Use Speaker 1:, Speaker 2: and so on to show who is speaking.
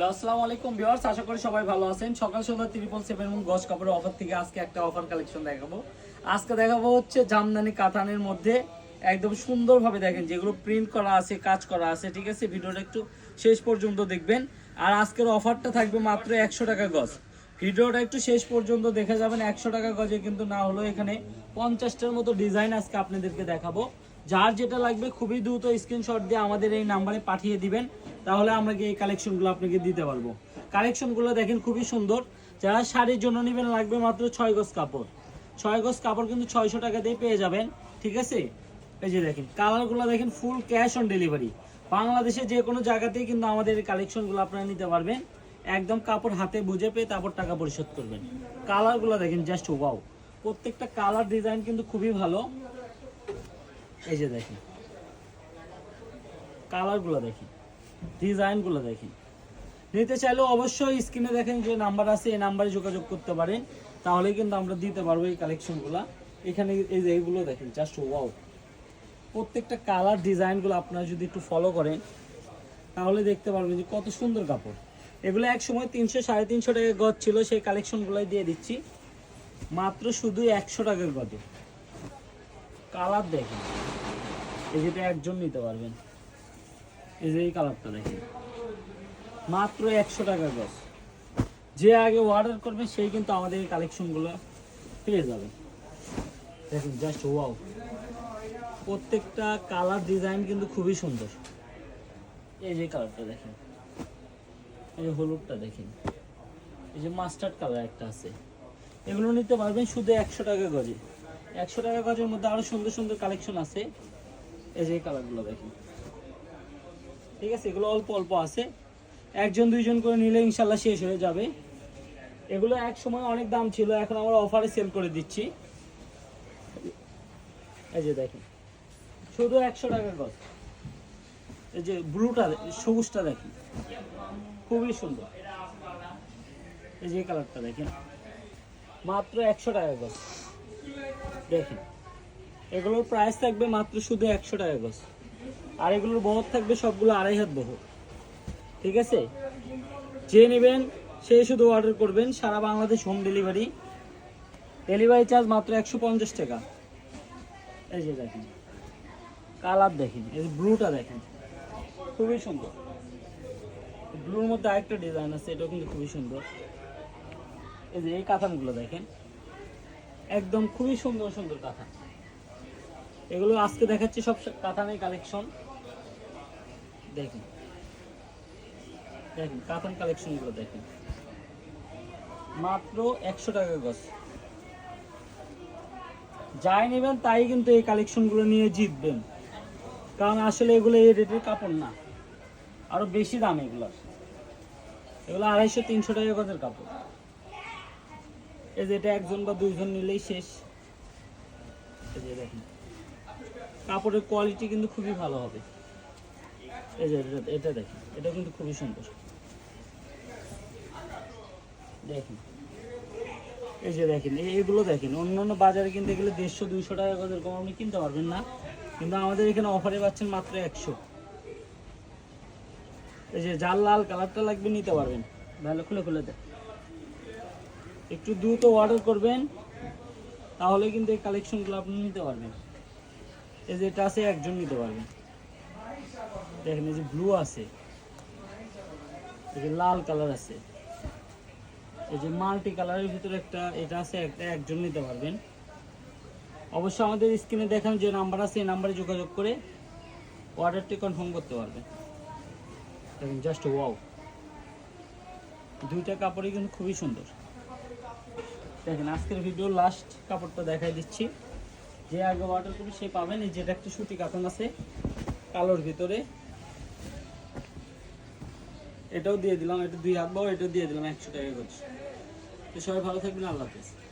Speaker 1: Hello, আসসালামু আলাইকুম viewers, আশা করি সবাই ভালো আছেন। সকাল সন্ধ্যা ত্রিপল সেভেন এবং গজ কাপড়ের অফার থেকে আজকে একটা অফার কালেকশন দেখাবো। আজকে দেখাবো হচ্ছে জামদানি কাতানের মধ্যে একদম সুন্দরভাবে দেখেন, যেগুলো প্রিন্ট করা আছে, কাজ করা আছে, ঠিক আছে? ভিডিওটা একটু শেষ পর্যন্ত দেখবেন। আর আজকের অফারটা থাকবে মাত্র একশো টাকা গজ। ভিডিওটা একটু শেষ পর্যন্ত দেখে যাবেন। একশো টাকা গজে কিন্তু না হলো এখানে পঞ্চাশটার মতো ডিজাইন আজকে আপনাদেরকে দেখাবো। যার যেটা লাগবে খুবই দ্রুত স্ক্রিনশট দিয়ে আমাদের এই নাম্বারে পাঠিয়ে দিবেন। তাহলে আমরা কি এই কালেকশনগুলো আপনাকে দিতে পারব? কালেকশনগুলো দেখেন খুবই সুন্দর। যারা শাড়ির জন্য নেবেন, লাগবে মাত্র ছয় গজ কাপড়। ছয় গজ কাপড় কিন্তু ছয়শো টাকা দিয়ে পেয়ে যাবেন, ঠিক আছে? এই যে দেখেন, কালারগুলো দেখেন ফুল ক্যাশ অন ডেলিভারি বাংলাদেশে যে কোনো জায়গাতেই কিন্তু আমাদের এই কালেকশনগুলো আপনারা নিতে পারবেন। একদম কাপড় হাতে বুঝে পেয়ে তারপর টাকা পরিশোধ করবেন। কালারগুলো দেখেন জাস্ট ওয়াও প্রত্যেকটা কালার ডিজাইন কিন্তু খুবই ভালো। এই যে দেখেন, কালারগুলো দেখেন। ডিজাইনগুলো দেখেন। নিতে চাইলেও অবশ্যই স্ক্রিনে দেখেন যে নাম্বার আছে, এই নাম্বারে যোগাযোগ করতে পারেন। তাহলে কিন্তু আমরা দিতে পারব এই কালেকশনগুলো এখানে এই যে এইগুলো দেখেন জাস্ট ওয়াও প্রত্যেকটা কালার ডিজাইনগুলো আপনারা যদি একটু ফলো করেন, তাহলে দেখতে পারবেন যে কত সুন্দর কাপড়। এগুলো এক সময় তিনশো, সাড়ে তিনশো টাকা গজ ছিল, সেই কালেকশনগুলোই দিয়ে দিচ্ছি। মাত্র শুধু একশো টাকার গজে। কালার দেখেন। এই যেটা একজন নিতে পারবেন। এই যে কালারটা দেখেন। মাত্র একশো টাকা গজ। যে আগে অর্ডার করবে, সেই কিন্তু আমাদের এই কালেকশনগুলো পেয়ে যাবে। দেখুন জাস্ট ওয়াও প্রত্যেকটা কালার ডিজাইন কিন্তু খুবই সুন্দর। এই যে কালারটা দেখেন। এই যে হলুদটা দেখেন। এই যে মাস্টার্ড কালার একটা আছে। এগুলো নিতে পারবেন শুধু একশো টাকা গজে। একশো টাকা গজের মধ্যে আরও সুন্দর সুন্দর কালেকশন আছে। এই যে কালারগুলো দেখেন। ঠিক আছে? এগুলো অল্প অল্প আছে। একজন, দুইজন করে নিলে ইনশাল্লাহ শেষ হয়ে যাবে। এগুলো এক সময় অনেক দাম ছিল, এখন আমরা অফারে সেল করে দিচ্ছি। এই যে দেখেন, শুধু একশো টাকা গজ। এই যে ব্লুটা, সবুজটা দেখেন, খুবই সুন্দর। এই যে কালারটা দেখেন, মাত্র একশো টাকা গজ। দেখেন, এগুলোর প্রাইস থাকবে মাত্র শুধু একশো টাকা গজ। আর এগুলোর বহর থাকবে সবগুলো আড়াই হাত বহর। ঠিক আছে? যে নেবেন, সে শুধু অর্ডার করবেন সারা Bangladesh home delivery delivery charge মাত্র একশো পঞ্চাশ টাকা। এই যে দেখেন কালার দেখেন, এই ব্লুটা দেখেন, খুবই সুন্দর। ব্লুর মধ্যে আরেকটা ডিজাইন আছে, এটাও কিন্তু খুবই সুন্দর। এই যে এই কাতানগুলো দেখেন, একদম খুবই সুন্দর সুন্দর কাঁথা এগুলো আজকে দেখাচ্ছি সব কাতানের কালেকশন দেখেন। দেখেন কাতান কালেকশনগুলো দেখেন। মাত্র একশো টাকা গজ। যাই নেবেন, তাই কিন্তু এই কালেকশনগুলো নিয়ে জিতবেন। কারণ আসলে এগুলো এই রেটের কাপড় না। আরও বেশি দাম এগুলোর এগুলো আড়াইশো, তিনশো টাকা গজের কাপড়। এই যে এটা একজন বা দুইজন নিলেই শেষ। এই যে দেখেন। কাপড়ের কোয়ালিটি কিন্তু খুবই ভালো হবে। এই যে এটা- দেখেন, এটা কিন্তু খুবই সুন্দর। দেখেন। এই যে দেখেন, এই- এইগুলো দেখেন, অন্যান্য বাজারে কিন্তু গেলে দেড়শো, দুইশো টাকা করে এরকম আপনি কিনতে পারবেন না। কিন্তু আমাদের এখানে অফারে পাচ্ছেন মাত্র একশো। এই যে জাল লাল কালারটা লাগবে নিতে পারবেন। ভালো খুলে খুলে দেখ। একটু দ্রুত অর্ডার করবেন, তাহলে কিন্তু এই কালেকশনগুলো আপনি নিতে পারবেন। এই যে এটা আছে, একজন নিতে পারবেন দেখেন এই যে ব্লু আছে, এই যে লাল কালার আছে। এই যে মাল্টি কালারের ভিতরে একটা এটা আছে, একটা একজন নিতে পারবেন। অবশ্যই আমাদের স্ক্রিনে দেখান যে নাম্বার আছে, এই নাম্বারে যোগাযোগ করে অর্ডারটি কনফার্ম করতে পারবেন। দেখেন জাস্ট ওয়াও দুইটা কাপড়ই কিন্তু খুবই সুন্দর। দেখেন, আজকের ভিডিও লাস্ট কাপড়টা দেখাই দিচ্ছি। যে আগে অর্ডার করবে সে পাবেন এই যেটা একটা সুতি কাতান আছে, কালোর ভিতরে। এটাও দিয়ে দিলাম, এটা দুই হাত বাও এটাও দিয়ে দিলাম একশো টাকা করে। তো সবাই ভালো থাকবেন, আল্লাহ হাফিজ।